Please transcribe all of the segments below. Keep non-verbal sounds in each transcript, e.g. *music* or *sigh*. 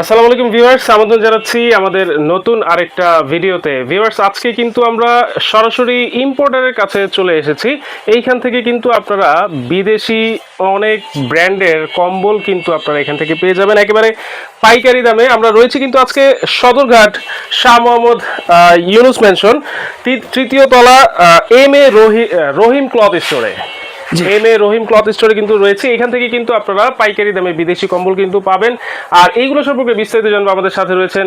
আসসালামু আলাইকুম ভিউয়ার্স, আমন্ত্রণ জানাচ্ছি আমাদের নতুন আরেকটা ভিডিওতে। ভিউয়ার্স, আজকে কিন্তু আমরা সরাসরি ইম্পোর্টারের কাছে চলে এসেছি। এইখান থেকে কিন্তু আপনারা বিদেশি অনেক ব্র্যান্ডের কম্বল কিন্তু আপনারা এখান থেকে পেয়ে যাবেন। একেবারে পাইকারি দামে আমরা রয়েছি কিন্তু আজকে সদরঘাট শাহ মোহাম্মদ ইউনুস মেনশন তৃতীয় তলা এম এ রহিম ক্লথ স্টোরে এম এ রহিম ক্লথ স্টোরে কিন্তু রয়েছে। এখান থেকে কিন্তু আপনারা পাইকারি দামে বিদেশি কম্বল কিন্তু পাবেন। আর এইগুলো সম্পর্কে বিস্তারিত জানব। আমাদের সাথে রয়েছেন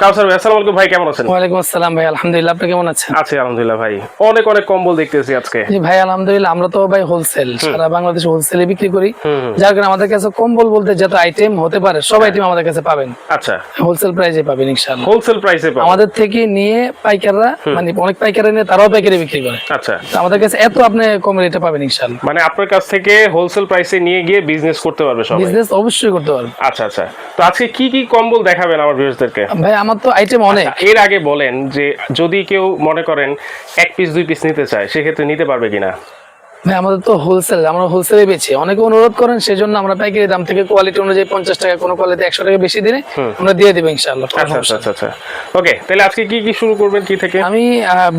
কাউসার ভাই। আসসালামু আলাইকুম ভাই কেমন আছেন? ওয়ালাইকুম আসসালাম ভাই। আলহামদুলিল্লাহ আপনি কেমন আছেন? আছি আলহামদুলিল্লাহ ভাই। অনেক অনেক কম্বল দেখতেছি আজকে। জি ভাই আলহামদুলিল্লাহ আমরা তো ভাই হোলসেল সারা বাংলাদেশে হোলসেলে বিক্রি করি। যার কারণে আমাদের কাছে কম্বল বলতে যত আইটেম হতে পারে সব আইটেম আমাদের কাছে পাবেন। আচ্ছা। হোলসেল প্রাইসে পাবেন ইনশাআল্লাহ। হোলসেল প্রাইসে পাবো আমাদের থেকে নিয়ে পাইকাররা মানে অনেক পাইকাররা নিয়ে তারাও পাইকারি বিক্রি করে। আচ্ছা। তো আমাদের কাছে এত আপনি কম রেটে পাবেন ইনশাআল্লাহ। মানে আপনার কাছ থেকে হোলসেল প্রাইসে নিয়ে গিয়ে বিজনেস করতে পারবে সবাই? বিজনেস অবশ্যই করতে পারবে। আচ্ছা আচ্ছা। তো আজকে কি কি কম্বল দেখাবেন আমার ভিউয়ার্সদেরকে ভাই আমার তো আইটেম অনেক। এর আগে বলেন যে যদি কেউ মনে করেন এক পিস দুই পিস নিতে চায় সেক্ষেত্রে নিতে পারবে কিনা? ভাই আমাদের তো হোলসেল আমরা হোলসেলে বেচি। অনেকে অনুরোধ করেন সেজন্য আমরা পাইকারি দাম থেকে কোয়ালিটি অনুযায়ী পঞ্চাশ টাকা কোনো কোয়ালিটি একশো টাকা বেশি দিলে আমরা দিয়ে দেবো ইনশাআল্লাহ কোনো আচ্ছা আচ্ছা আচ্ছা ওকে তাহলে আজকে কি কি শুরু করবেন কি থেকে? আমি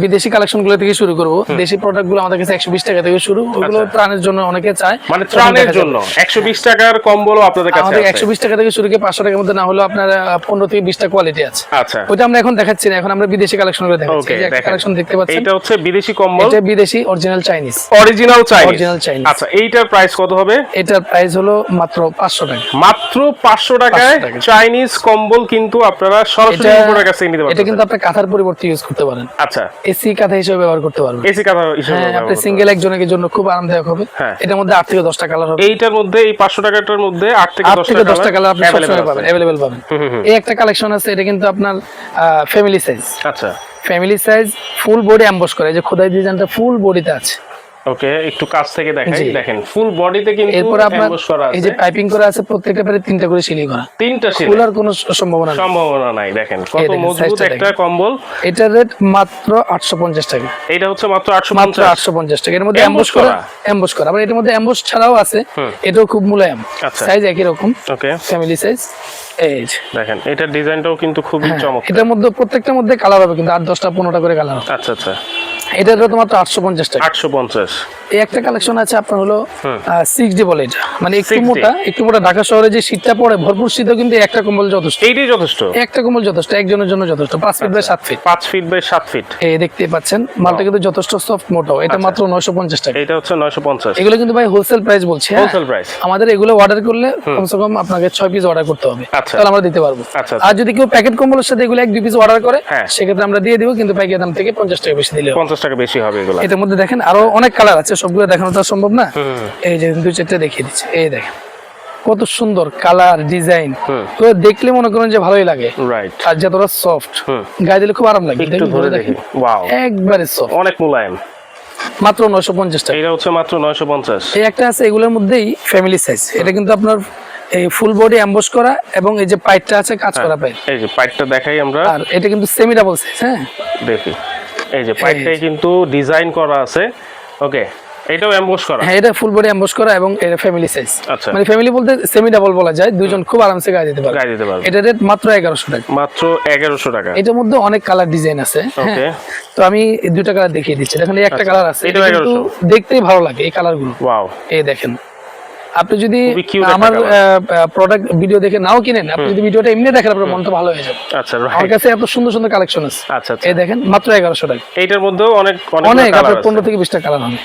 বিদেশি কালেকশনগুলো থেকে শুরু করব। দেশি প্রোডাক্টগুলো আমাদের কাছে একশো বিশ টাকা থেকে শুরু। ওগুলো ত্রাণের জন্য অনেকে চায়। মানে ত্রাণের জন্য। একশো বিশ টাকার কম্বলও আপনাদের কাছে আমাদের একশো বিশ টাকা থেকে শুরু করে পাঁচশো টাকার মধ্যে না হলেও আপনার পনেরো থেকে বিশটা কোয়ালিটি আছে। আচ্ছা। ওইটা আমরা এখন দেখাচ্ছি না এখন আমরা বিদেশি কালেকশনগুলো দেখাচ্ছি। ওকে কালেকশন দেখতে পাচ্ছি এটা হচ্ছে বিদেশি কম্বল। এটা বিদেশি original Chinese original Chinese Original Chinese। আচ্ছা এইটার প্রাইস কত হবে? এটার প্রাইস হলো মাত্র পাঁচশো টাকা। মাত্র পাঁচশো টাকায় চাইনিজ কম্বল কিন্তু আপনারা সরাসরি ইম্পোর্টার কাছ নিতে এটা কিন্তু আপনার কাঁথার পরিবর্তে ইউজ করতে পারেন। আচ্ছা। এসি কাঁথা হিসেবে ব্যবহার করতে পারবেন। এসি কথা হিসেবে হ্যাঁ আপনি সিঙ্গেল একজনের জন্য খুব আরামদায়ক হবে। হ্যাঁ। এটার মধ্যে আট থেকে দশটা কালার হবে। এইটার মধ্যে এই পাঁচশো টাকাটার মধ্যে আট থেকে আট থেকে দশটা দশটা কালার আপনি সবসময় পাবেন অ্যাভেলেবেল পাবেন। এই একটা কালেকশন আছে এটা কিন্তু আপনার ফ্যামিলি সাইজ আচ্ছা। Family size full body emboss করে। এই যে খোদাই ডিজাইনটা ফুল বডিতে আছে। ওকে একটু কাছ থেকে দেখাই দেখেন ফুল বডিতে কিন্তু এরপর আপনার এই যে পাইপিং করা আছে প্রত্যেকটা পারে তিনটা করে সিলি করা। তিনটা সিলাই খোলার কোনো সম্ভাবনা নেই। সম্ভাবনা নাই দেখেন কত মজবুত একটা কম্বল। এটার রেট মাত্র আটশো পঞ্চাশ টাকা। এটা হচ্ছে মাত্র আটশো মাত্র আটশো পঞ্চাশ টাকা। এর মধ্যে অ্যাম্বস করা? অ্যাম্বস করা। আবার এটার মধ্যে অ্যাম্বস ছাড়াও আছে। এটাও খুব মুলায়ম আচ্ছা। সাইজ একই রকম। ওকে। ফ্যামিলি সাইজ এই দেখেন এটার ডিজাইনটাও কিন্তু খুবই হ্যাঁ, চমৎকার। এটার মধ্যে প্রত্যেকটার মধ্যে কালার হবে কিন্তু আট দশটা পনেরোটা করে কালার হবে। আচ্ছা আচ্ছা। এটার রেট মাত্র আটশো পঞ্চাশ টাকা। আটশো পঞ্চাশ। এই একটা কালেকশন আছে আপনার হলো সিক্স ডি বলে এটা। মানে একটু মোটা একটু মোটা। ঢাকা শহরে যে শীতটা পড়ে ভরপুর শীতও কিন্তু একটা কম্বল যথেষ্ট। এইটাই যথেষ্ট। একটা কম্বল যথেষ্ট একজনের জন্য যথেষ্ট। পাঁচ ফিট বাই সাত ফিট পাঁচ ফিট বাই সাত ফিট এই দেখতে পাচ্ছেন মালটা কিন্তু যথেষ্ট সফট মোটাও এটা আচ্ছা। মাত্র নয়শো পঞ্চাশ টাকা। এইটা হচ্ছে নয়শো পঞ্চাশ। এগুলো কিন্তু ভাই হোলসেল প্রাইস বলছি? হোলসেল প্রাইস আমাদের এগুলো অর্ডার করলে কমসে কম আপনাকে ছয় পিস অর্ডার করতে হবে। আচ্ছা। তাহলে আমরা দিতে পারব। আচ্ছা, আর যদি কেউ প্যাকেট কম্বলের সাথে এগুলো এক দুই পিস অর্ডার করে হ্যাঁ। সেক্ষেত্রে আমরা দিয়ে দিব কিন্তু প্যাকেট দাম থেকে পঞ্চাশ টাকা বেশি দিলে পঞ্চাশ টাকা বেশি হবে এগুলো। এটার মধ্যে দেখেন আরও অনেক কালার আছে সবগুলো দেখানো তো সম্ভব না। এই যে দুই চারটে দেখিয়ে দিচ্ছে এই দেখেন। কত সুন্দর কালার ডিজাইন। তো দেখলে মনে করেন যে ভালোই লাগে। রাইট আর যতটা সফট গায়ে দিলে খুব আরাম লাগে একটু ধরে দেখি। ওয়াও একবারে সফট অনেক মোলায়েম। মাত্র নয়শো পঞ্চাশ টাকা। এইটা হচ্ছে মাত্র নয়শো পঞ্চাশ। এই একটা আছে এগুলোর মধ্যেই ফ্যামিলি সাইজ এটা কিন্তু আপনার এই ফুল বডি অ্যাম্বস করা এবং এই যে পাইপটা আছে কাজ করা পাইপ। এই যে পাইপটা দেখাই আমরা। আর এটা কিন্তু সেমি ডাবল সাইজ হ্যাঁ। দেখি। এই যে পাইপটাই কিন্তু ডিজাইন করা আছে। ওকে এটাও এমবোস করা? হ্যাঁ এটা ফুল বডি করা এবং এটা ফ্যামিলি সাইজ আচ্ছা। মানে ফ্যামিলি বলতে সেমি ডাবল বলা যায় দুজন খুব আরামসে গায়ে দিতে পারবে। গায়ে দিতে পারবে। এটা রেট মাত্র এগারোশো টাকা। মাত্র 1100 টাকা। এটার মধ্যে অনেক কালার ডিজাইন আছে হ্যাঁ। ওকে তো আমি দুটো কালার দেখিয়ে দিচ্ছি। দেখেন এই একটা কালার আছে। আচ্ছা। এটা কিন্তু 1100 দেখতেই ভালো লাগে এই কালারগুলো। ওয়াও এই দেখেন। আপনি যদি আমার প্রোডাক্ট ভিডিও দেখে নাও কিনেন আপনি যদি ভিডিওটা এমনি দেখেন আপনার মনটা ভালো হয়ে যাবে। আচ্ছা আমার কাছে এত সুন্দর সুন্দর কালেকশন আছে। আচ্ছা আচ্ছা। এই দেখেন মাত্র এগারোশো টাকা। এইটার মধ্যেও অনেক অনেক আপনার আছে। পনেরো থেকে বিশটা কালার হবে।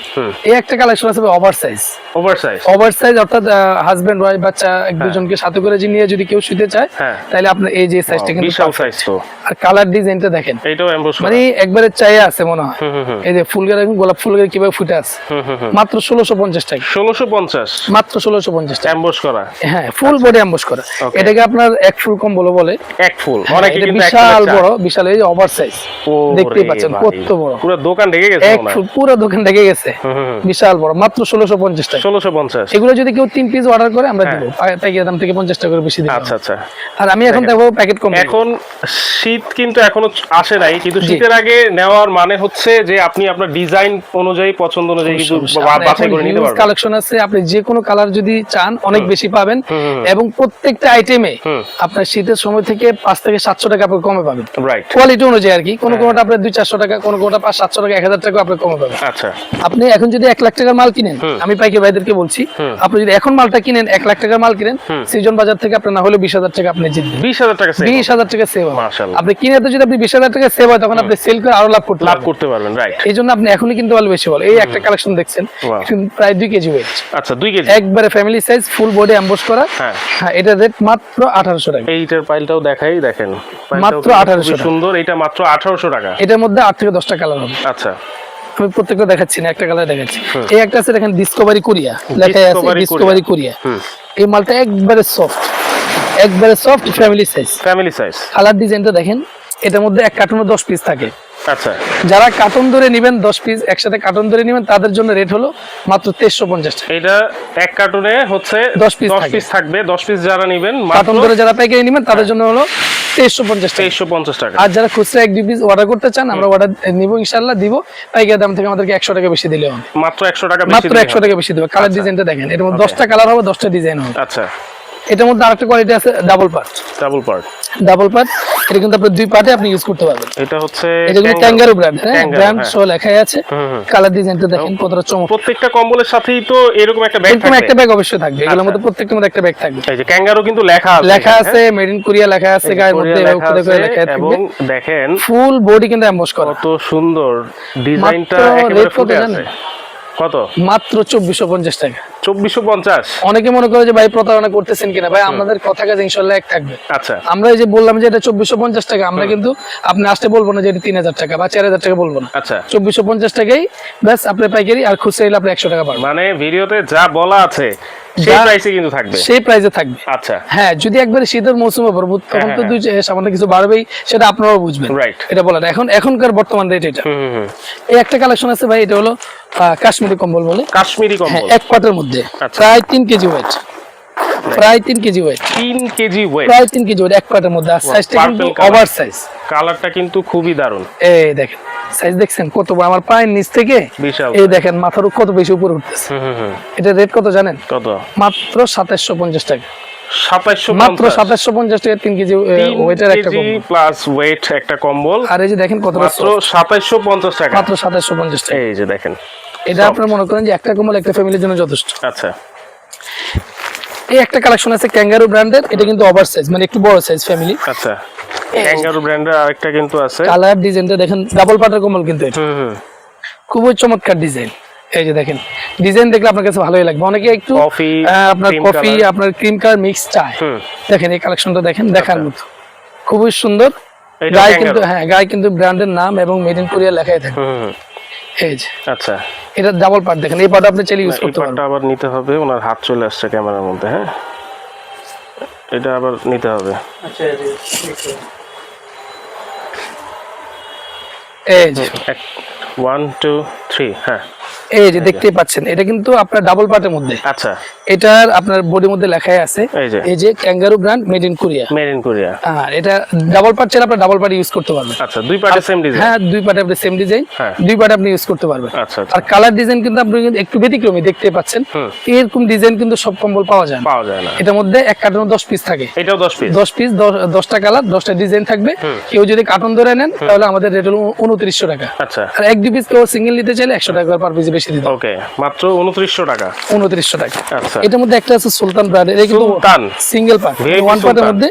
এই একটা কালেকশন আছে over size over size over size অর্থাৎ হাজবেন্ড ওয়াইফ বাচ্চা এক দুজনকে সাথে করে নিয়ে যদি কেউ শুতে চায় হ্যাঁ। তাহলে আপনার এই যে সাইজটা কিন্তু বিশাল সাইজ তো। আর কালার ডিজাইনটা দেখেন। এইটাও এমবোস মানে একবারে চাইয়া আছে মনে হয়। এই যে ফুল গায়ে গোলাপ ফুল গায়ে কীভাবে ফুটে আছে? মাত্র ষোলোশো পঞ্চাশ টাকা। ষোলোশো পঞ্চাশ? মাত্র ষোলোশো পঞ্চাশ টাকা। এমবোস করা? হ্যাঁ ফুল বডি অ্যাম্বস করা। এটাকে আপনার এক ফুল কম্বল বলে। এক ফুল। হ্যাঁ, অনেকে বিশাল বড় বিশাল এই ওভার সাইজ দেখতেই পাচ্ছেন কত বড়। পুরো দোকান ঢেকে গেছে এক ফুল পুরো দোকান ঢেকে গেছে। বিশাল বড় মাত্র ষোলোশো পঞ্চাশ টাকা। ষোলোশো পঞ্চাশ। এগুলো যদি কেউ তিন পিস অর্ডার করে আমরা দিব। প্যাকেট দাম থেকে পঞ্চাশ টাকা করে বেশি দিব হ্যাঁ। আচ্ছা আচ্ছা। আর আমি এখন দেখব প্যাকেট কম এখন শীত কিন্তু এখনও আসে নাই কিন্তু শীতের আগে নেওয়ার মানে হচ্ছে যে আপনি আপনার ডিজাইন অনুযায়ী পছন্দ অনুযায়ী কিন্তু বাছাই করে নিতে পারবেন। কালেকশন আছে আপনি যে কোনো কালার কালার যদি চান অনেক বেশি পাবেন। এবং প্রত্যেকটা আইটেমে আপনার শীতের সময় থেকে পাঁচ থেকে সাতশো টাকা আপনি কমে পাবেন। কোয়ালিটি অনুযায়ী আর কি। কোনো হ্যাঁ। কোনোটা আপনার দুই চারশো টাকা কোনো কোনোটা পাঁচ সাতশো টাকা এক হাজার টাকা আপনি কমে পাবেন। আচ্ছা। আপনি এখন যদি এক লাখ টাকার মাল কিনেন আমি পাইকারি ভাইদেরকে বলছি আপনি যদি এখন মালটা কিনেন এক লাখ টাকার মাল কিনেন সিজন বাজার থেকে আপনার না হলে বিশ হাজার টাকা আপনি জিতবেন। বিশ হাজার টাকা বিশ হাজার টাকা সেভ আপনি কিনে তো যদি আপনি বিশ হাজার টাকা সেভ হয় তখন আপনি সেল করে আরও লাভ করতে লাভ করতে পারবেন রাইট এই জন্য আপনি এখনই কিন্তু ভালো বেশি বল। এই একটা কালেকশন দেখছেন প্রায় দুই কেজি ওয়েট আচ্ছা দুই কেজি। একবারে family size full body emboss করা। হ্যাঁ। হ্যাঁ এটা রেট মাত্র আঠারোশো টাকা। এইটার পাইলটাও দেখাই দেখেন। মাত্র 1800 খুবই টাকা। সুন্দর এটা মাত্র আঠারোশো টাকা। এটার মধ্যে আট থেকে দশটা কালার হবে। আচ্ছা। আমি প্রত্যেকটা দেখাচ্ছি না একটা কালার দেখাচ্ছি। এই একটা আছে দেখেন ডিসকভারি কোরিয়া লেখা আছে ডিসকভারি কোরিয়া হুম। এই মালটা একবারে সফট একবারে soft family size family size colour ডিজাইনটা দেখেন এটার মধ্যে এক কার্টুনে দশ পিস থাকে। আচ্ছা। যারা কার্টুন ধরে নেবেন দশ পিস একসাথে কার্টুন ধরে নেবেন তাদের জন্য রেট হলো মাত্র তেইশশো পঞ্চাশ টাকা। এটা এক কার্টুনে হচ্ছে 10 piece দশ পিস থাকবে দশ পিস যারা নেবেন কার্টুন ধরে যারা পাইকারি নেবেন তাদের জন্য হলো তেইশশো পঞ্চাশ তেইশশো পঞ্চাশ টাকা। আর যারা খুচরা এক দুই পিস অর্ডার করতে চান আমরা অর্ডার নিব ইনশাল্লাহ দিব। পাইকারি দাম থেকে আমাদেরকে একশো টাকা বেশি দিলে হবে। মাত্র একশো টাকা মাত্র একশো টাকা বেশি দেবে। কালার ডিজাইনটা দেখেন এটার মধ্যে দশটা কালার হবে দশটা ডিজাইন হবে। আচ্ছা। এটার মধ্যে আরেকটা কোয়ালিটি আছে double part double part double part এটা কিন্তু আপনি দুই পার্টে আপনি ইউজ করতে পারবেন। এটা হচ্ছে এটা কিন্তু ক্যাঙ্গারু ব্র্যান্ড হ্যাঁ? ব্র্যান্ড। সহ লেখাই আছে। কালার ডিজাইনটা দেখেন কতটা চমক প্রত্যেকটা কম্বলের সাথেই তো এরকম একটা ব্যাগ এরকম একটা ব্যাগ অবশ্যই থাকবে। এগুলোর আচ্ছা। মধ্যে প্রত্যেকটার মধ্যে একটা ব্যাগ থাকবে। এই যে ক্যাঙ্গারু কিন্তু লেখা আছে লেখা আছে মেড ইন কোরিয়া লেখা আছে? গায়ের মধ্যে লেখা আছে এবং দেখেন ফুল বডি কিন্তু এমবস করা। কত সুন্দর ডিজাইনটা একেবারে ফুটে আছে। কত? মাত্র চব্বিশশো পঞ্চাশ টাকা। চব্বিশশো পঞ্চাশ? অনেকে মনে করে যে ভাই প্রতারণা করতেছেন কিনা? ভাই আমাদের কথা কাজে ইনশাল্লাহ এক থাকবে। আচ্ছা। আমরা এই যে বললাম যে এটা চব্বিশশো পঞ্চাশ টাকা আমরা কিন্তু আপনি আসতে বলব না যে এটা তিন হাজার টাকা বা চার হাজার টাকা বলব না। আচ্ছা। চব্বিশশো পঞ্চাশ টাকাই ব্যাস আপনি পাইকারি আর খুচরা এলে আপনি একশো টাকা পাবেন। মানে ভিডিওতে যা বলা আছে সেই প্রাইসে কিন্তু থাকবে। সেই প্রাইসে থাকবে। আচ্ছা। হ্যাঁ যদি একবারে শীতের মৌসুমে পড়ব তখন তো হ্যাঁ, দুই সামান্য কিছু বাড়বেই সেটা আপনারাও বুঝবেন। রাইট এটা বলেন এখন এখনকার বর্তমান রেট এটা। এই একটা কালেকশন আছে ভাই এটা হলো কাশ্মীরি কম্বল বলে। কাশ্মীরি হ্যাঁ কম্বল এক পাটের মধ্যে। আচ্ছা। প্রায় তিন কেজি ওয়েট প্রায় তিন কেজি ওয়েট তিন কেজি ওয়েট প্রায় তিন কেজি ওয়েট এক পাটের মধ্যে। আর সাইজটা কিন্তু ওভার সাইজ কালারটা কিন্তু খুবই দারুণ। এই দেখেন সাইজ দেখছেন কত বড়? আমার পায়ের নিচ থেকে এই দেখেন মাথার উপর কত বেশি উপরে উঠতেছে। এটা রেট কত জানেন? কত? মাত্র সাতাশশো পঞ্চাশ টাকা। মাত্র সাতাশশো পঞ্চাশ টাকা তিন কেজি ওয়েটের একটা প্লাস ওয়েট একটা কম্বল আর এই যে দেখেন কতটা মাত্র soft, পঞ্চাশ টাকা। মাত্র সাতাশশো পঞ্চাশ টাকা। এই যে দেখেন। এটা আপনার মনে করেন যে একটা কম্বল একটা ফ্যামিলির জন্য যথেষ্ট। আচ্ছা। এই একটা কালেকশন আছে ক্যাঙ্গারু ব্র্যান্ডের এটা কিন্তু ওভার সাইজ মানে একটু বড় সাইজ ফ্যামিলি আচ্ছা ক্যাঙ্গারু ব্র্যান্ডের আরেকটা কিন্তু আছে। কালার ডিজাইনটা দেখেন ডাবল পাটের কম্বল কিন্তু এটা। হুম হুম। খুবই চমৎকার ডিজাইন এই যে দেখেন ডিজাইন দেখলে আপনার কাছে ভালোই লাগবে। অনেকে একটু আহ, আপনার কফি আপনার ক্রিম কালার মিক্স চায়। দেখেন এই কালেকশনটা দেখেন দেখার আচ্ছা। মতো। খুবই সুন্দর। গায়ে কিন্তু হ্যাঁ গায়ে কিন্তু ব্র্যান্ডের নাম এবং মেড ইন কোরিয়া লেখাই থাকে। এই যে। আচ্ছা। এটা ডাবল পার্ট দেখেন এই পার্ট আপনি চাইলে ইউজ করতে পারবেন। আবার নিতে হবে ওনার হাত চলে আসছে ক্যামেরার মধ্যে হ্যাঁ? এটা আবার নিতে হবে। এই যে এক ওয়ান টু থ্রি হ্যাঁ। এই যে দেখতেই পাচ্ছেন এটা কিন্তু আপনার ডাবল পার্টের মধ্যে। আচ্ছা। এটার আপনার বডির মধ্যে লেখাই আছে এই যে। Kangaroo brand made in Korea made in Korea আর এটা ডাবল পার্ট চাইলে আপনার ডাবল পার্ট ইউজ করতে পারবেন। আচ্ছা দুই পার্টের সেম ডিজাইন হ্যাঁ দুই পার্টে আপনি সেম ডিজাইন হ্যাঁ। দুই পার্টে আপনি ইউজ করতে পারবেন। আচ্ছা আচ্ছা। আর কালার ডিজাইন কিন্তু আপনি একটু ব্যতিক্রমী দেখতে পাচ্ছেন। এরকম ডিজাইন কিন্তু সব কম্বল পাওয়া যায় পাওয়া যায় না। এটার মধ্যে এক কার্টুনে দশ পিস থাকে। এটাও দশ পিস দশ পিস দশটা কালার দশটা ডিজাইন থাকবে। কেউ যদি কার্টুন ধরে নেন তাহলে আমাদের রেট হলো উনত্রিশশো টাকা। আচ্ছা। আর এক দুই পিস কেউ সিঙ্গেল নিতে চাইলে একশো টাকা পার পিস বেশি দিতে ওকে মাত্র উনত্রিশশো টাকা। উনত্রিশশো টাকা। আচ্ছা। এটার মধ্যে একটা আছে সুলতান ব্র্যান্ড এটা কিন্তু সুলতান। সিঙ্গেল পার্ট ওয়ান পার্টের মধ্যে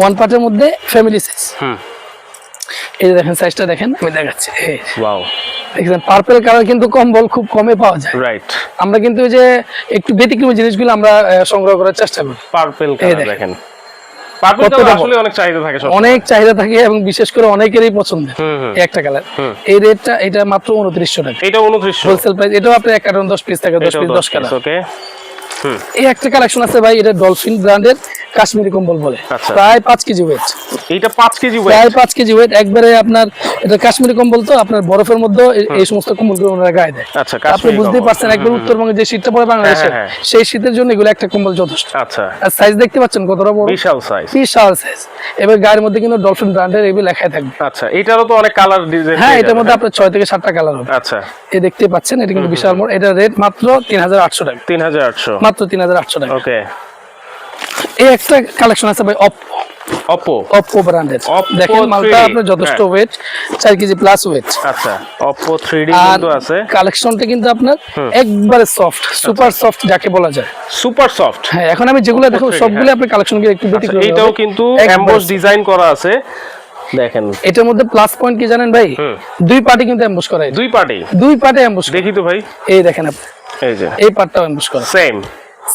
ওয়ান পার্টের মধ্যে ফ্যামিলি সাইজ হুম। এই যে দেখেন সাইজটা দেখেন আমি দেখাচ্ছি। ওয়াও দেখছেন পার্পল কালার কিন্তু কম্বল খুব কমে পাওয়া যায়। রাইট আমরা কিন্তু ওই যে একটু ব্যতিক্রমী জিনিসগুলো আমরা সংগ্রহ করার চেষ্টা করি। পার্পল কালার দেখেন। আসলে অনেক চাহিদা থাকে অনেক চাহিদা থাকে এবং বিশেষ করে অনেকেরই পছন্দ একটা কালার এই রেটটা এটা মাত্র উনত্রিশশো টাকা। এটা উনত্রিশশো। হোলসেল প্রাইস এটাও আপনার এক কার্টন দশ পিস থাকে দশ পিস দশ কালার ওকে এই একটা কালেকশন আছে ভাই এটা ডলফিন ব্র্যান্ডের কাশ্মীরি কম্বল বলে। আচ্ছা। প্রায় পাঁচ কেজি ওয়েট এইটা পাঁচ কেজি ওয়েট প্রায় পাঁচ কেজি ওয়েট একবারে আপনার এটা কাশ্মীরি কম্বল তো আপনার বরফের মধ্যে এই- সমস্ত কম্বল ওনারা গায়ে দেয়। আচ্ছা আপনি বুঝতেই পারছেন একবার উত্তরবঙ্গে যে শীতটা পড়ে বাংলাদেশে হ্যাঁ, হ্যাঁ। সেই শীতের জন্য এগুলো একটা কম্বল যথেষ্ট। আচ্ছা। আর সাইজ দেখতে পাচ্ছেন কতটা বড়? বিশাল সাইজ বিশাল সাইজ এবার গায়ের মধ্যে কিন্তু ডলফিন ব্র্যান্ডের এগুলো লেখাই থাকবে। আচ্ছা এটারও তো অনেক কালার ডিজাইন হ্যাঁ এটার মধ্যে আপনার ছয় থেকে সাতটা কালার হবে। আচ্ছা। এই দেখতে পাচ্ছেন এটা কিন্তু বিশাল মোড় এটা রেট মাত্র তিন হাজার আটশো টাকা। তিন হাজার আটশো। মাত্র তিন হাজার আটশো টাকা। ওকে এই একটা কালেকশন আছে ভাই অপ্পো অপো অপ্পো ব্র্যান্ডের দেখেন মালটা আপনার যথেষ্ট হ্যাঁ। ওয়েট চার কেজি প্লাস ওয়েট আচ্ছা অপো কিন্তু আছে। কালেকশনটা কিন্তু আপনার একবারে সফট সুপার সফট যাকে বলা যায়। সুপার সফট হ্যাঁ এখন আমি যেগুলো দেখো 3D, সবগুলো হ্যাঁ। আপনার কালেকশন একটু ব্যতিক্রম আচ্ছা, এইটাও কিন্তু একবার এমবোস ডিজাইন করা আছে। দেখেন। এটার মধ্যে প্লাস পয়েন্ট কি জানেন ভাই? দুই পার্টি কিন্তু এমবস করা দুই পার্টি দুই পার্টে এমবস দেখি তো ভাই। এই দেখেন আপনি। এই যে। করা সেম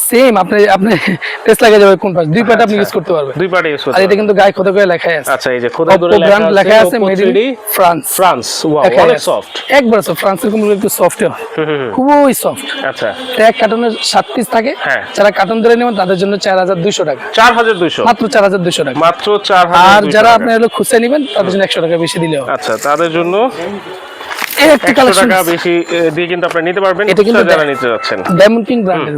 সেম আপনি আপনি টেস্ট লাগা যাবে কোন পার্ট দুই আপনি ইউজ করতে পারবেন। দুই ইউজ আর এটা কিন্তু গায়ে খোদা করে লেখাই আছে। আচ্ছা এই যে খোদা করে ব্র্যান্ড লেখা আছে made in France France wow অনেক সফট একবার সব ফ্রান্সের একটু সফট হয়। খুবই সফট আচ্ছা। এক কার্টনের সাত পিস থাকে। হ্যাঁ। যারা কার্টন ধরে নেবেন তাদের জন্য চার হাজার দুইশো টাকা। চার হাজার দুইশো। মাত্র চার হাজার দুইশো টাকা। মাত্র চার আর যারা আপনি হলো খুচরা নেবেন তাদের জন্য একশো টাকা বেশি দিলেও আচ্ছা তাদের জন্য এই একটা কালেকশন টাকা বেশি দিয়ে কিন্তু আপনি নিতে পারবেন। এটা কিন্তু যারা নিতে যাচ্ছেন। ডায়মন্ড কিং ব্র্যান্ডের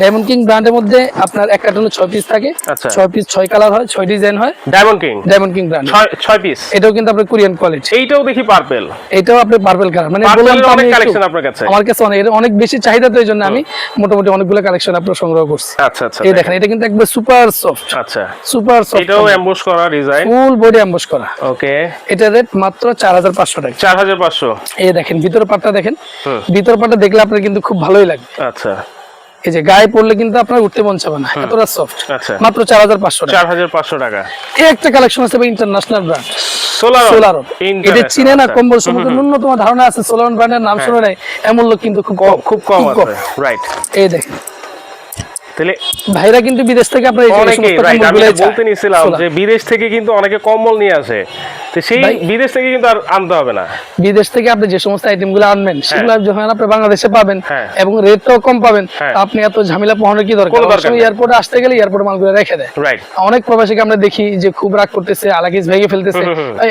ডায়মন্ড কিং ব্র্যান্ডের মধ্যে আপনার এক কার্টনে ছয় পিস থাকে। আচ্ছা। ছয় পিস ছয় কালার হয় ছয় ডিজাইন হয়। Diamond king diamond king brand ছয় পিস এটাও কিন্তু আপনার কোরিয়ান কোয়ালিটি এইটাও দেখি পার্পেল এটাও আপনি পার্পল কালার মানে অনেক collection আপনার কাছে। আমার কাছে অনেক এটা অনেক বেশি চাহিদা তো এই জন্য আমি মোটামুটি অনেকগুলো কালেকশন আপনার সংগ্রহ করছি। আচ্ছা আচ্ছা এই দেখেন। এটা কিন্তু একবার সুপার সফট আচ্ছা। সুপার সফট এটাও এমবোস করা ডিজাইন ফুল বডি করা। ওকে এটা রেট মাত্র চার হাজার পাঁচশো টাকা। চার হাজার পাঁচশো। এই দেখেন ভিতর পাটটা দেখেন। হুম। ভিতর পাটটা দেখলে আপনার কিন্তু খুব ভালোই লাগবে। আচ্ছা। এই যে গায়ে পড়লে কিন্তু আপনার উঠতে মন চাবে না এতটা সফট আচ্ছা। মাত্র চার হাজার পাঁচশো চার হাজার পাঁচশো টাকা। এই একটা কালেকশন আছে ইন্টারন্যাশনাল ব্র্যান্ড সোলার না কম্বল সম্পর্কে ন্যূনতম ধারণা আছে সোলারন ব্র্যান্ডের নাম শুনে নাই এমন লোক কিন্তু খুব কম খুব কম রাইট এই দেখেন। তাহলে ভাইরা কিন্তু বিদেশ থেকে আপনার অনেকেই রাইট আমি বলতে। নিছিলাম যে বিদেশ থেকে কিন্তু অনেকে কম্বল নিয়ে আসে। তো সেই বিদেশ থেকে কিন্তু আর আনতে হবে না। বিদেশ থেকে আপনি যে সমস্ত আনবেন সেগুলো যখন আপনি বাংলাদেশে পাবেন হ্যাঁ। এবং রেটটাও কম পাবেন হ্যাঁ। আপনি এত ঝামেলা পোহানোর কি দরকার। এয়ারপোর্টে আসতে গেলে এয়ারপোর্টে মালগুলো রেখে দেয়। অনেক প্রবাসীকে আমরা দেখি যে খুব রাগ করতেছে আলাকিস ভেঙে ফেলতেছে।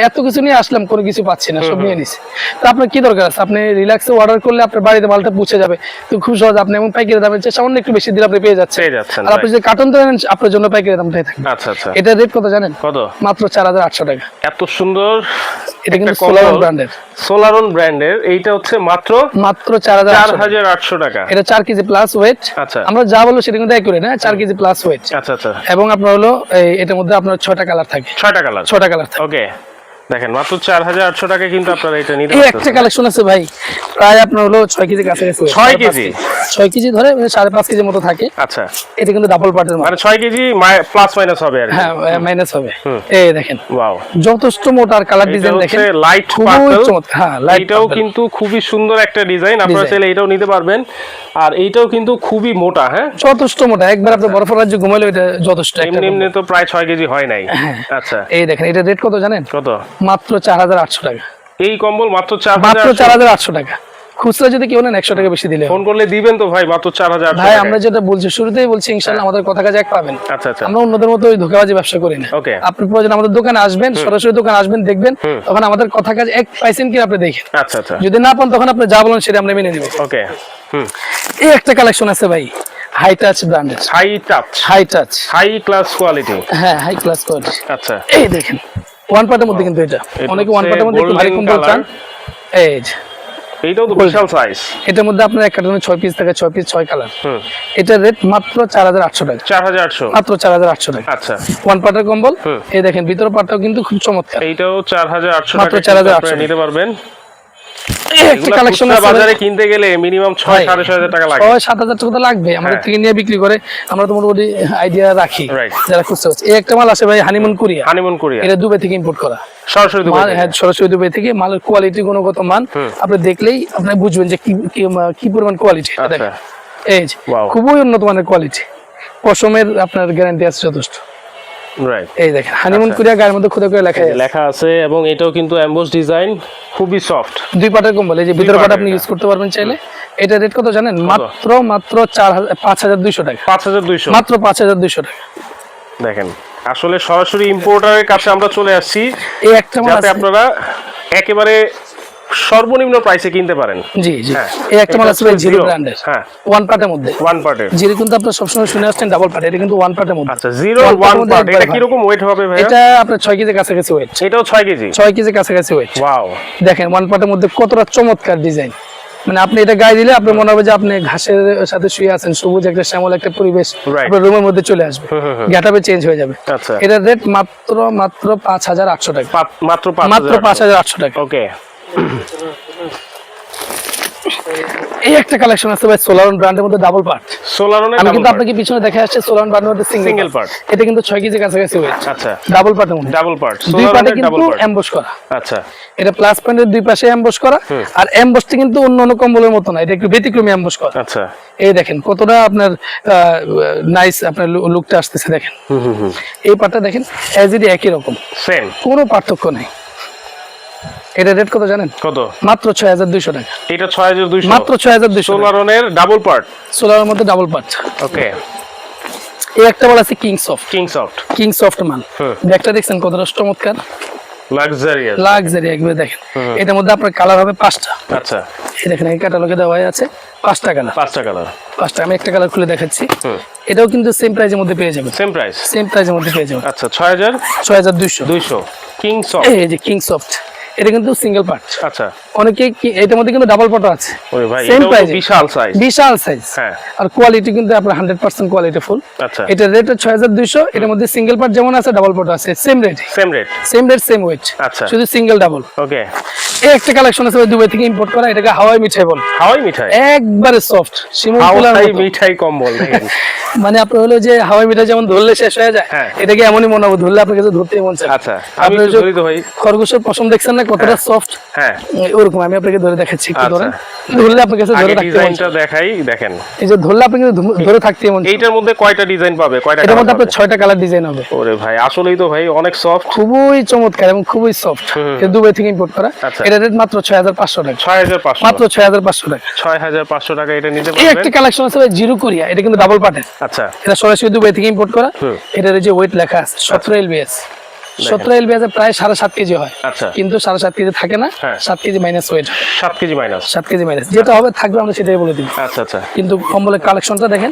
এত কিছু নিয়ে আসলাম কোনো কিছু পাচ্ছি না সব নিয়ে নিছি। তো আপনার কি দরকার আছে? আপনি রিল্যাক্সে অর্ডার করলে আপনার বাড়িতে মালটা পৌঁছে যাবে। তো খুব সহজ আপনি এমন পাইকারি দামে চেয়ে সামান্য একটু বেশি দিলে আপনি পেয়ে যাচ্ছেন। পেয়ে যাচ্ছেন, আর আপনি যে কার্টন ধরে নেন আপনার জন্য পাইকারি দামটাই থাকবে আচ্ছা আচ্ছা। এটা রেট কত জানেন? কত? মাত্র চার হাজার আটশো টাকা। এত সুন্দর এটা কিন্তু সোলারন ব্র্যান্ডের সোলারন ব্র্যান্ডের এইটা হচ্ছে মাত্র মাত্র চার হাজার চার হাজার আটশো টাকা। এটা কেজি প্লাস ওয়েট আচ্ছা। আমরা যা বলব সেটা কিন্তু হ্যাঁ? চার কেজি প্লাস ওয়েট আচ্ছা আচ্ছা। এবং আপনার হলো এই এটার মধ্যে আপনার ছয়টা কালার থাকে। ছয়টা কালার ছয়টা কালার থাকে। ওকে দেখেন মাত্র চার হাজার আটশো টাকা কিন্তু আপনারা এটা নিতে এই একটা কালেকশন আছে ভাই প্রায় আপনার হলো ছয় কেজি কাছাকাছি weight, ছয় কেজি? ছয় কেজি ধরে মানে সাড়ে পাঁচ কেজির মতো থাকে। আচ্ছা। এটা কিন্তু ডাবল পার্টের মানে ছয় কেজি প্লাস মাইনাস হবে আর হ্যাঁ মাইনাস হবে। এই দেখেন। ওয়াও যথেষ্ট মোটা আর কালার ডিজাইন দেখেন। লাইট খুবই পার্পল হ্যাঁ এটাও কিন্তু খুবই সুন্দর একটা ডিজাইন আপনারা চাইলে এটাও নিতে পারবেন। আর এইটাও কিন্তু খুবই মোটা হ্যাঁ? যথেষ্ট মোটা। একবার আপনি বরফ রাজ্যে ঘুমাইলে এটা যথেষ্ট এমনি এমনি তো প্রায় ছয় কেজি হয় নাই। হ্যাঁ। আচ্ছা। এই দেখেন এটা রেট কত জানেন? কত? মাত্র চার হাজার আটশো টাকা। এই কম্বল মাত্র চার মাত্র চার হাজার আটশো টাকা। খুচরা যদি কেউ নেন একশো টাকা বেশি দিলে ফোন করলে দিবেন তো ভাই মাত্র চার হাজার ভাই আমরা যেটা বলছি শুরুতেই বলছি ইনশাল্লাহ আমাদের কথা কাজে এক পাবেন। আচ্ছা আচ্ছা। আমরা অন্যদের মতো ওই ধোকাবাজি ব্যবসা করি না. আপনি প্রয়োজন আমাদের দোকানে আসবেন সরাসরি দোকানে আসবেন দেখবেন তখন আমাদের কথা কাজ এক পাইছেন কি আপনি দেখেন। আচ্ছা আচ্ছা। যদি না পান তখন আপনি যা বলেন সেটা আমরা মেনে নিব। ওকে হুম। এই একটা কালেকশন আছে ভাই হাই টাচ ব্র্যান্ডের high touch high touch high class quality হ্যাঁ হাই ক্লাস কোয়ালিটি আচ্ছা। এই দেখেন ওয়ান পার্টের মধ্যে কিন্তু এটা। অনেকে ওয়ান পার্টের মধ্যে একটু ভারী কম্বল চান। এই এইটাও তো বিশাল সাইজ এটার মধ্যে আপনার এক কার্টনে ছয় পিস থাকে ছয় পিস ছয় কালার হুম। এটার রেট মাত্র চার হাজার আটশো টাকা। চার হাজার আটশো। মাত্র চার হাজার আটশো টাকা। আচ্ছা। ওয়ান পার্টের কম্বল এই দেখেন ভিতর পার্টটাও কিন্তু খুব চমৎকার। এইটাও চার হাজার আটশো মাত্র টাকা 4,800 আটশো নিতে পারবেন এই একটা এগুলা কালেকশন খুচরা আছে বাজারে কিনতে গেলে মিনিমাম ছয় সাড়ে ছয় হাজার টাকা লাগে। ছয় সাত হাজার টাকা লাগবে। আমাদের হ্যাঁ। থেকে নিয়ে বিক্রি করে আমরা তো মোটামুটি আইডিয়া রাখি যারা খুঁজতে পারছে এই একটা মাল আছে ভাই হানিমুন কোরিয়া হানিমুন কোরিয়া এটা দুবাই থেকে ইম্পোর্ট করা। সরাসরি দুবাই হ্যাঁ সরাসরি দুবাই থেকে। মালের কোয়ালিটি গুণগত মান আপনি দেখলেই আপনি বুঝবেন যে কি কি- কি পরিমাণ কোয়ালিটি আচ্ছা। এই খুবই উন্নত মানের কোয়ালিটি পশমের আপনার গ্যারান্টি আছে যথেষ্ট। এই দেখেন হানিমুন আচ্ছা। কোরিয়া গায়ের মধ্যে খুদে করে লেখা আছে। লেখা আছে এবং এটাও কিন্তু এমবোস ডিজাইন খুবই সফট দুই পাটের কম্বল এই যে ভিতর পাট আপনি হ্যাঁ। ইউজ করতে পারবেন চাইলে। এটা রেট কত জানেন? মাত্র মাত্র চার হাজার পাঁচ হাজার দুইশো টাকা। পাঁচ হাজার দুইশো। মাত্র পাঁচ হাজার দুইশো টাকা। দেখেন আসলে সরাসরি ইম্পোর্টারের কাছে আমরা চলে আসছি। এই একটা আপনারা একেবারে সর্বনিম্ন প্রাইসে কিনতে পারেন। জি জি। হ্যাঁ, এই একটা মাল আছে জিরো। ব্র্যান্ডের হ্যাঁ। ওয়ান পার্টের মধ্যে। ওয়ান পার্টের জিরো কিন্তু আপনারা সবসময় শুনে আসছেন ডাবল পার্ট এটা কিন্তু ওয়ান পার্টের মধ্যে। আচ্ছা জিরো ওয়ান পার্ট এটা একবারে কীরকম ওয়েট হবে ভাই এটা আপনার ছয় কেজি কাছাকাছি ওয়েট এটাও ছয় কেজি? ছয় কেজি কাছাকাছি ওয়েট ওয়াও দেখেন ওয়ান পার্টের মধ্যে কতটা চমৎকার ডিজাইন মানে আপনি এটা গায়ে দিলে আপনার মনে হবে যে আপনি ঘাসের সাথে শুয়ে আছেন সবুজ একটা শ্যামল একটা পরিবেশ. আপনার রুমের মধ্যে চলে আসবে। গ্যাটাপে চেঞ্জ হয়ে যাবে। আচ্ছা। এটার রেট মাত্র মাত্র পাঁচ হাজার আটশো টাকা। মাত্র মাত্র পাঁচ হাজার আটশো টাকা। ওকে এই একটা কালেকশন আছে ভাই সোলারন ব্র্যান্ডের মধ্যে ডাবল পার্ট সোলারনের আমি কিন্তু আপনাকে পিছনে দেখে সোলারন ব্র্যান্ডের মধ্যে সিঙ্গেল part। এটা কিন্তু ছয় কেজি কাছাকাছি ওয়েট আচ্ছা। ডাবল মধ্যে। ডাবল পার্ট দুই পার্টে কিন্তু এমবস করা। আচ্ছা। এটা প্লাস পয়েন্টের দুই পাশে এমবস করা। আর এমবসটা কিন্তু অন্য অন্য কম্বলের মতো না এটা একটু ব্যতিক্রমী এমবস করা। আচ্ছা। এই দেখেন কতটা আপনার নাইস আপনার লুকটা আসতেছে দেখেন। হুম হুম হুম। এই পাটটা দেখেন অ্যাজ ইট একই রকম। সেম কোনো পার্থক্য নেই। এটা রেট কত জানেন? কত? মাত্র ছয় হাজার দুইশো টাকা। এটা ছয় হাজার দুইশো। মাত্র ছয় হাজার দুইশো সোলারনের ডাবল পার্ট সোলারের মধ্যে ডাবল পার্ট ওকে এই একটা বলা আছে king soft king soft king soft মাল। ব্যাগটা দেখছেন কতটা চমৎকার? লাক্সারিয়াস লাক্সারি একবার দেখেন। এটার মধ্যে আপনার কালার হবে পাঁচটা। আচ্ছা। এই দেখেন এই ক্যাটালগে দেওয়া আছে পাঁচটা কালার পাঁচটা কালার পাঁচটা আমি একটা কালার খুলে দেখাচ্ছি। এটাও কিন্তু সেম প্রাইজের মধ্যে পেয়ে যাবেন। সেম প্রাইস সেম প্রাইজের মধ্যে পেয়ে যাবেন। আচ্ছা ছয় হাজার ছয় হাজার দুইশো। দুইশো। কিং সফট এই যে কিং সফট এটা কিন্তু সিঙ্গেল পার্ট আচ্ছা। অনেকে এটার মধ্যে কিন্তু ডাবল পার্ট আছে। price এ। বিশাল সাইজ বিশাল সাইজ হ্যাঁ। আর কোয়ালিটি কিন্তু আপনার হান্ড্রেড পার্সেন্ট কোয়ালিটি ফুল আচ্ছা। এটা রেট ছয় হাজার দুইশো। এটার মধ্যে সিঙ্গেল পার্ট যেমন আছে ডাবল পার্ট আছে। Same rate same rate same rate same weight আচ্ছা। শুধু সিঙ্গেল ডাবল ওকে একটা কালেকশন আছে দুবাই থেকে ইম্পোর্ট করা এটাকে হাওয়াই মিঠাই বল। হাওয়াই মিঠাই? একবারে সফট হাওয়াই মিঠাই কম্বল দেখেন। *laughs* মানে আপনার হলো যে হাওয়াই মিঠাই যেমন ধরলে শেষ হয়ে যায় হ্যাঁ। এটাকে এমনই মনে হবে ধরলে আপনার কাছে ধরতে মন চায়। আচ্ছা আমি ভাই খরগোশের পশম দেখছেন না কতটা সফট হ্যাঁ। ওরকম আমি আপনাকে ধরে দেখাচ্ছি একটু আচ্ছা। ধরেন। ধরলে আপনার কাছে ধরে থাকতে মন চায়। দেখাই দেখেন। এই যে ধরলে আপনি কিন্তু ধরে থাকতে মন চায়। এইটার মধ্যে কয়টা ডিজাইন পাবে? কয়টা এটার মধ্যে আপনার? ছয়টা কালার ডিজাইন হবে। ওরে ভাই আসলেই তো ভাই অনেক সফট খুবই চমৎকার এবং খুবই সফট এটা দুবাই থেকে ইম্পোর্ট করা। আচ্ছা। এটা রেট মাত্র ছয় হাজার পাঁচশো টাকা। ছয় হাজার পাঁচশো। মাত্র ছয় হাজার পাঁচশো টাকা। ছয় হাজার পাঁচশো টাকা এটা নিতে এই একটা কালেকশন আছে ভাই জিরো কোরিয়া এটা কিন্তু ডাবল পার্টের আচ্ছা। এটা সরাসরি দুবাই থেকে ইম্পোর্ট করা। এটার যে ওয়েট লেখা আছে সতেরো এলবিএস সতেরো এলবিএস প্রায় সাড়ে সাত কেজি হয়। আচ্ছা। কিন্তু সাড়ে সাত কেজি থাকে না হ্যাঁ। সাত কেজি মাইনাস ওয়েট সাত কেজি মাইনাস সাত কেজি মাইনাস যেটা হবে থাকবে আমরা সেটাই বলে দিব। আচ্ছা আচ্ছা। কিন্তু কম্বলের কালেকশনটা দেখেন।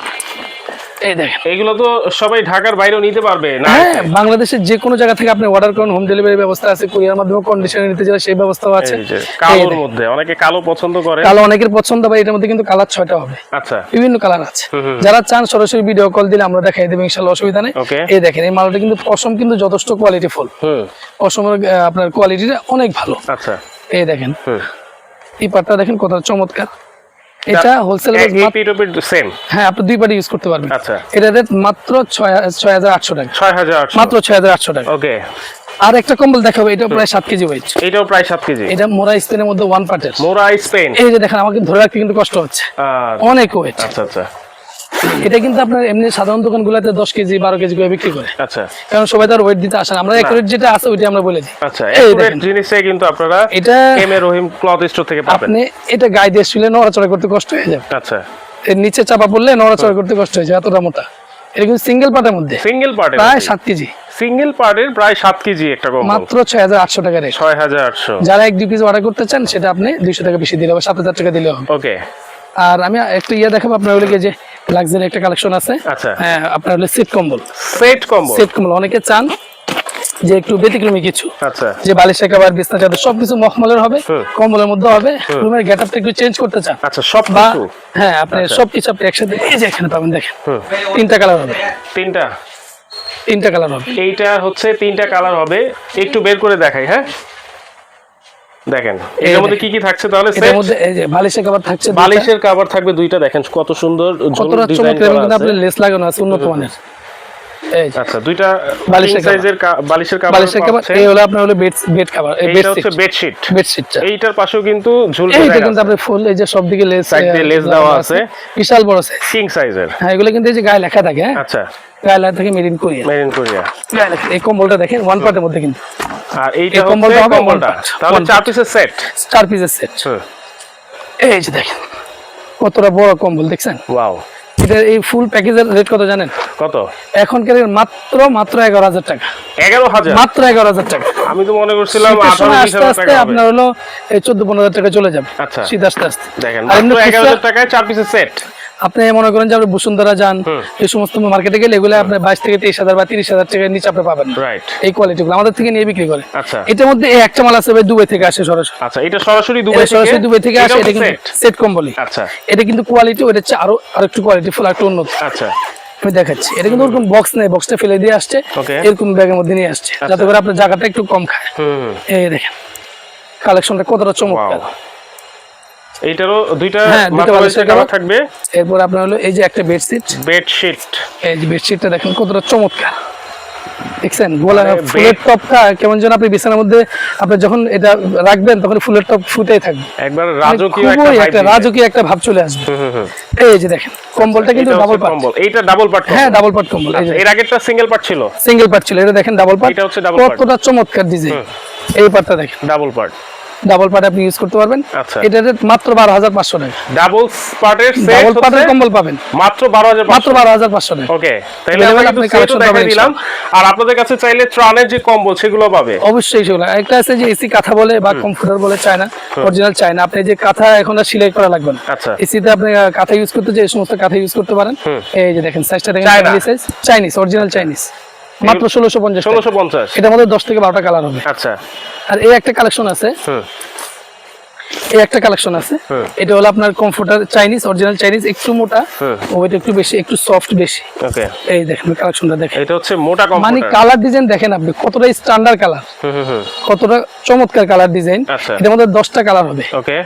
এই দেখেন। এগুলো তো সবাই ঢাকার বাইরেও নিতে পারবে না হ্যাঁ বাংলাদেশের যে কোনো জায়গা থেকে আপনি অর্ডার করুন হোম ডেলিভারি ব্যবস্থা আছে কুরিয়ার মাধ্যমে কন্ডিশনে নিতে সেই ব্যবস্থাও আছে। কালোর মধ্যে অনেকে কালো পছন্দ করে। কালো অনেকের পছন্দ বা এটার মধ্যে কিন্তু কালার ছয়টা হবে। আচ্ছা। বিভিন্ন কালার আছে। যারা চান সরাসরি ভিডিও কল দিলে আমরা দেখাই দেবো ইনশাল্লাহ অসুবিধা নেই। এই দেখেন এই মালটা কিন্তু পশম কিন্তু যথেষ্ট কোয়ালিটি ফুল। আহ, আপনার কোয়ালিটিটা অনেক ভালো। আচ্ছা। এই দেখেন। এই পাটটা দেখেন কত চমৎকার। এটা হোলসেল সেম হ্যাঁ আপনি দুই ইউজ করতে পারবেন। আচ্ছা। এটা রেট মাত্র ছয় ছয় হাজার আটশো টাকা। ছয় হাজার আটশো। মাত্র ছয় হাজার আটশো টাকা। ওকে আর একটা কম্বল দেখাবো এটা প্রায় সাত কেজি ওয়েট এটাও প্রায় সাত কেজি। এটা মোরা স্পেনের মধ্যে ওয়ান পার্টের মোরা স্পেন। এই যে দেখেন আমাকে ধরে রাখতে কিন্তু কষ্ট হচ্ছে। অনেক ওয়েট আচ্ছা আচ্ছা। এটা কিন্তু আপনার এমনি সাধারণ দোকানগুলোতে দশ কেজি বারো কেজি করে বিক্রি করে। আচ্ছা। কারণ সবাই তার ওয়েট দিতে আসে আমরা একুরেট যেটা আছে ওইটা আমরা বলে দিই। আচ্ছা কিন্তু আপনারা এটা M A Rahim cloth store থেকে পাবেন। আপনি এটা গায়ে দিয়ে শুলে নড়াচড়া করতে কষ্ট হয়ে যাবে। আচ্ছা। এর নিচে চাপা পড়লে নড়াচড়া করতে কষ্ট হয়ে যায় এতটা মোটা। এটা কিন্তু সিঙ্গেল পার্টের মধ্যে। সিঙ্গেল পার্টের প্রায় সাত কেজি। সিঙ্গেল পার্টের প্রায় সাত কেজি একটা কম্বল মাত্র ছয় হাজার আটশো টাকা রেট ছয় হাজার আটশো। যারা এক দুই পিস অর্ডার করতে চান সেটা আপনি দুইশো টাকা বেশি দিলে হবে সাত হাজার টাকা দিলে হবে। ওকে আর আমি একটু ইয়ে দেখাবো আপনার যে লাক্সারি একটা কালেকশন আছে। আচ্ছা। হ্যাঁ আপনার হলে সেট কম্বল সেট কম্বল সেট কম্বল অনেকে চান যে একটু ব্যতিক্রমী কিছু। আচ্ছা। যে বালিশের বিছনা চাদর সবকিছু মখমলের হবে কম্বলের মধ্যে হবে রুমের গেটআপটা একটু চেঞ্জ করতে চান। আচ্ছা সব বা হ্যাঁ আপনি আচ্ছা। সবকিছু আপনি একসাথে এই যে এখানে পাবেন দেখেন। তিনটা কালার হবে। তিনটা? তিনটা কালার হবে। এইটা হচ্ছে তিনটা কালার হবে। একটু বের করে দেখাই হ্যাঁ? দেখেন এর মধ্যে কি কি থাকছে তাহলে? set? মধ্যে এই যে বালিশের থাকছে বালিশের কাভার থাকবে দুইটা দেখেন কত সুন্দর কতটা ডিজাইন চমৎকার এবং কিন্তু আছে। আপনার লেস লাগানো আছে উন্নত মানের। আচ্ছা দুইটা বালিশের এর কা- বালিশের কাভার বালিশের এই হলো আপনার হলো বেড বেড কাভার এই বেড হচ্ছে বেডশিট বেডশিটটা এইটার পাশেও কিন্তু এইটা কিন্তু আপনার ফুল এই যে সব দিকে লেস lace দেওয়া আছে। বিশাল বড় সাইজ কিং সাইজের হ্যাঁ এগুলো কিন্তু এই যে গায়ে লেখা থাকে হ্যাঁ? আচ্ছা। লেখা থাকে made in Korea made in Korea এই কম্বলটা দেখেন ওয়ান পার্টের মধ্যে কিন্তু। আর এইটা কম্বলটা হবে কম্বলটা। তাহলে চার পিসের সেট চার পিসের সেট এই যে দেখেন কতটা বড় কম্বল দেখছেন? ওয়াও এটা এই ফুল প্যাকেজের রেট কত জানেন? কত? এখনকার মাত্র মাত্র এগারো হাজার টাকা। এগারো হাজার? মাত্র এগারো হাজার টাকা। আমি তো মনে করছিলাম আস্তে আস্তে আপনার হলো এই চোদ্দ পনেরো হাজার টাকা চলে যাবে। আচ্ছা। শীত আস্তে আস্তে। দেখেন এগারো হাজার টাকায় চার পিসের সেট আপনি মনে করেন যে আপনি বসুন্ধরা যান এই সমস্ত মার্কেটে গেলে এগুলো আপনার বাইশ থেকে তেইশ হাজার বা তিরিশ হাজার টাকার নিচে আপনি পাবেন। এই কোয়ালিটি গুলো আমাদের থেকে নিয়ে বিক্রি করে। আচ্ছা। এটার মধ্যে এই একটা মাল আছে ভাই দুবাই থেকে আসে সরাসরি। আচ্ছা এটা সরাসরি দুবাই সরাসরি দুবাই থেকে আসে এটা কিন্তু? সেট কম্বলি। আচ্ছা। এটা কিন্তু কোয়ালিটি ওটা হচ্ছে আরও আরও একটু কোয়ালিটি ফুল একটু উন্নত। আচ্ছা। আমি দেখাচ্ছি। এটা কিন্তু ওরকম বক্স নেই বক্সটা ফেলে দিয়ে আসছে। Okay. এরকম ব্যাগের মধ্যে নিয়ে আসছে। যাতে করে আপনার জায়গাটা একটু কম খায়। হুম হুম। এই দেখেন। কালেকশনটা কতটা চমৎকার. এইটারও দুইটা হ্যাঁ, কাভার থাকবে। এরপর আপনার হলো এই যে একটা বেডশিট। বেডশিট। এই যে বেডশিটটা দেখেন কতটা চমৎকার। দেখছেন? গোলা মানে ফুলের টপটা কেমন যেন আপনি বিছানার মধ্যে আপনি যখন এটা রাখবেন তখন ফুলের টপ ফুটেই থাকবে। একবার মানে রাজকীয় একটা। রাজকীয় একটা ভাব চলে আসবে। এই যে দেখেন কম্বলটা কিন্তু ডাবল পার্ট কম্বল। এইটা ডাবল পার্ট হ্যাঁ ডাবল পার্ট কম্বল। এর আগেরটা সিঙ্গেল পার্ট ছিল? সিঙ্গেল পার্ট ছিল। এটা দেখেন ডাবল পার্ট এটা হচ্ছে part। কতটা চমৎকার ডিজাইন এই পার্টটা দেখেন। ডাবল পার্ট ডাবল পার্ট আপনি ইউজ করতে পারবেন। আচ্ছা। এটা মাত্র বারো হাজার পাঁচশো টাকা ডাবল পার্টের সেট ডাবল পার্টের কম্বল পাবেন। মাত্র বারো হাজার মাত্র বারো হাজার পাঁচশো টাকা ওকে তাহলে আপনি collection দেখাই দিলাম। আর আপনাদের কাছে চাইলে ত্রাণের যে কম্বল সেগুলো পাবে। অবশ্যই সেগুলো। একটা আছে যে এসি কাঁথা বলে বা কমফোর্টার বলে চায় না অরিজিনাল চায় না আপনি যে কাঁথা এখন আর সিলাই করা লাগবে না। আচ্ছা। এসিতে আপনি কাঁথা ইউজ করতে যে এই সমস্ত কাঁথা ইউজ করতে পারেন এই যে দেখেন সাইজটা দেখেন। চাইনিজ অরিজিনাল চাইনিজ মাত্র ষোলোশো পঞ্চাশ ষোলোশো পঞ্চাশ। এটা আমাদের দশ থেকে বারোটা কালার হবে। আচ্ছা। আর এই একটা কালেকশন আছে। এই একটা কালেকশন আছে। এটা হলো আপনার কমফোর্টার চাইনিজ অরিজিনাল চাইনিজ একটু মোটা ওইটা একটু বেশি একটু সফট বেশি। ওকে। এই দেখেন কালেকশনটা দেখেন। এটা হচ্ছে মোটা মানে কালার ডিজাইন দেখেন আপনি কতটা স্ট্যান্ডার্ড কালার কতটা চমৎকার কালার ডিজাইন আচ্ছা। এটার মধ্যে দশটা কালার হবে। ওকে।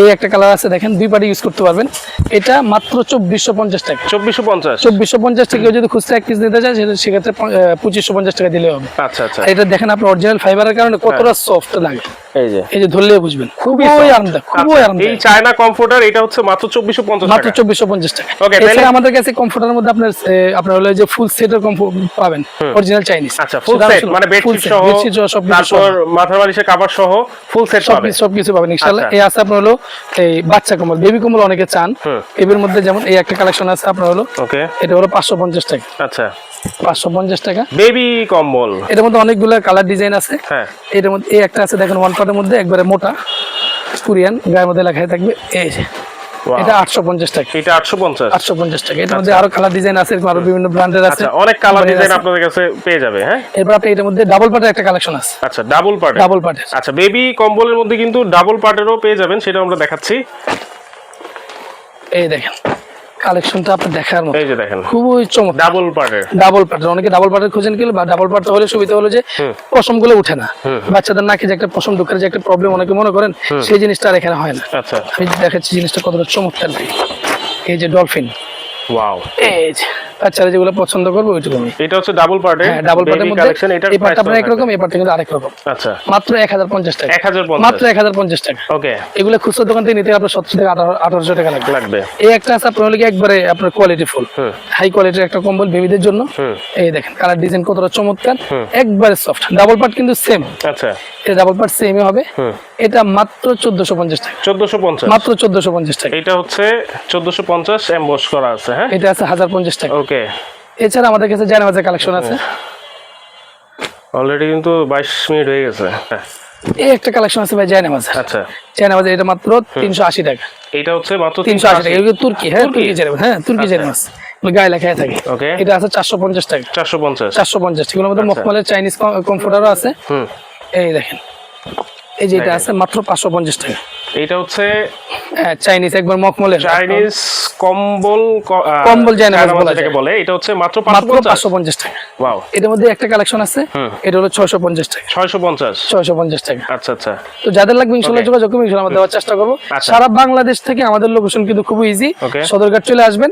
এই একটা কালার আছে দেখেন দুই পার্টি ইউজ করতে পারবেন। এটা মাত্র চব্বিশশো পঞ্চাশ টাকা। চব্বিশশো পঞ্চাশ। চব্বিশশো পঞ্চাশ টাকা কেউ যদি খুচরা এক পিস নিতে চায় সেটা সেক্ষেত্রে পঁচিশশো পঞ্চাশ টাকা দিলে হবে। আচ্ছা আচ্ছা। এটা দেখেন আপনি অরিজিনাল ফাইবারের কারণে কতটা সফট লাগে এই যে। এই যে ধরলেই বুঝবেন। খুবই। আরামদায়ক খুবই আচ্ছা, এই চায়না কমফোর্টার এটা হচ্ছে মাত্র চব্বিশশো পঞ্চাশ মাত্র টাকা। চব্বিশশো পঞ্চাশ টাকা। Okay, এছাড়া তাহলে- আমাদের কাছে কমফোর্টার মধ্যে আপনার আপনার হলো যে ফুল সেটের কমফোর্ট পাবেন অরিজিনাল চাইনিজ আচ্ছা ফুল সেট মানে বেডশিট সহ তারপর মাথার বালিশের কাভার সহ ফুল সেট সব পাবে সব কিছু পাবেন ইনশাআল্লাহ। আচ্ছা। এই আছে আপনার হলো এই বাচ্চা কম্বল বেবি কম্বল অনেকে চান। এর মধ্যে যেমন এই একটা কালেকশন আছে আপনার হলো ওকে এটা হলো পাঁচশো পঞ্চাশ টাকা। আচ্ছা। পাঁচশো পঞ্চাশ টাকা। বেবি কম্বল। এটার মধ্যে অনেকগুলো কালার ডিজাইন আছে। হ্যাঁ। এটার মধ্যে এই একটা আছে দেখেন ওয়ান পার্টের মধ্যে একবারে মোটা। কোরিয়ান গায়ের মধ্যে লেখাই থাকবে। এই যে এটা আটশো পঞ্চাশ টাকা। এটা আটশো পঞ্চাশ। আটশো পঞ্চাশ টাকা। এটার মধ্যে আরও কালার ডিজাইন আছে আরও বিভিন্ন ব্র্যান্ডের আছে। আচ্ছা অনেক কালার ডিজাইন আপনাদের কাছে পেয়ে যাবে হ্যাঁ? এরপর আপনি এটার মধ্যে ডাবল পার্টের একটা কালেকশন আছে। আচ্ছা ডাবল পার্ট ডাবল পার্ট আচ্ছা বেবি কম্বলের মধ্যে কিন্তু ডাবল পার্টেরও পেয়ে যাবেন সেটা আমরা দেখাচ্ছি। এই দেখেন। কালেকশনটা আপনি দেখার মতো। এই যে দেখেন। খুবই চমৎকার। ডাবল পার্টের ডাবল পার্টের অনেকে ডাবল পার্টের খোঁজেন কি বা ডাবল পার্ট হলে সুবিধা হলো যে পশমগুলো উঠে না। বাচ্চাদের নাকি যে একটা পশম ঢুকার যে একটা প্রবলেম অনেকে মনে করেন সেই জিনিসটা আর এখানে হয় না। আচ্ছা। আমি দেখাচ্ছি জিনিসটা কতটা চমৎকার এই যে ডলফিন। ওয়াও এই যে। বাচ্চারা যেগুলো পছন্দ করবে ওইটুকু এটা হচ্ছে ডাবল পার্টের হ্যাঁ ডাবল পার্টের মধ্যে কালেকশন এটার এই পার্টটা আপনার একরকম এই পার্টটা কিন্তু আরেক রকম। আচ্ছা। মাত্র এক হাজার পঞ্চাশ টাকা। এক হাজার মাত্র পঞ্চাশ এক হাজার পঞ্চাশ টাকা। ওকে এগুলো খুচরা দোকান থেকে নিতে আপনার সতেরো থেকে আঠারো আঠারোশো টাকা লাগবে। লাগবে। এই একটা আছে আপনার কি একবারে আপনার কোয়ালিটি ফুল হাই কোয়ালিটির একটা কম্বল বেবিদের জন্য। এই দেখেন কালার ডিজাইন কতটা চমৎকার। একবারে সফট ডাবল পার্ট কিন্তু সেম আচ্ছা। এটা ডাবল পার্ট সেমই হবে। এটা মাত্র চোদ্দশো পঞ্চাশ টাকা। চোদ্দশো পঞ্চাশ। মাত্র চোদ্দশো পঞ্চাশ টাকা। এটা হচ্ছে চোদ্দশো পঞ্চাশ এমবস করা আছে হ্যাঁ? এটা আছে হাজার পঞ্চাশ টাকা। ওকে এছাড়া আমাদের কাছে জানাবাজের কালেকশন আছে। অলরেডি কিন্তু বাইশ মিনিট হয়ে গেছে। এই একটা কালেকশন আছে ভাই জানাবাজের আচ্ছা। জানাবাজের এটা মাত্র তিনশো আশি টাকা। এটা হচ্ছে মাত্র তিনশো আশি টাকা। এগুলো তুর্কি হ্যাঁ তুর্কি? তুর্কি হ্যাঁ তুর্কি আচ্ছা। জানাবাজ গায়ে লেখায় থাকে। ওকে এটা আছে চারশো পঞ্চাশ টাকা। চারশো পঞ্চাশ। চারশো পঞ্চাশ। এগুলোর মধ্যে আচ্ছা। মখমলের চাইনিজ কমফোর্টারও আছে। হুম। এই দেখেন। এই যে এটা আছে মাত্র পাঁচশো পঞ্চাশ টাকা। এটা হচ্ছে হ্যাঁ চাইনিজ একবার মখমলের চাইনিজ কম্বল কম্বল চায়না বলা যেটাকে যায়। বলে এটা হচ্ছে মাত্র মাত্র পাঁচশো পঞ্চাশ। পাঁচশো পঞ্চাশ টাকা। ওয়াও এটার মধ্যে একটা কালেকশন আছে এটা হলো ছয়শো পঞ্চাশ টাকা। ছয়শো পঞ্চাশ। ছয়শো পঞ্চাশ টাকা। আচ্ছা আচ্ছা। তো যাদের লাগবে ইনশাল্লাহ Okay. যোগাযোগ করবেন ইনশাল্লাহ আমরা দেওয়ার চেষ্টা করব। আচ্ছা। সারা বাংলাদেশ থেকে আমাদের লোকেশন কিন্তু খুব ইজি সদরঘাট চলে আসবেন।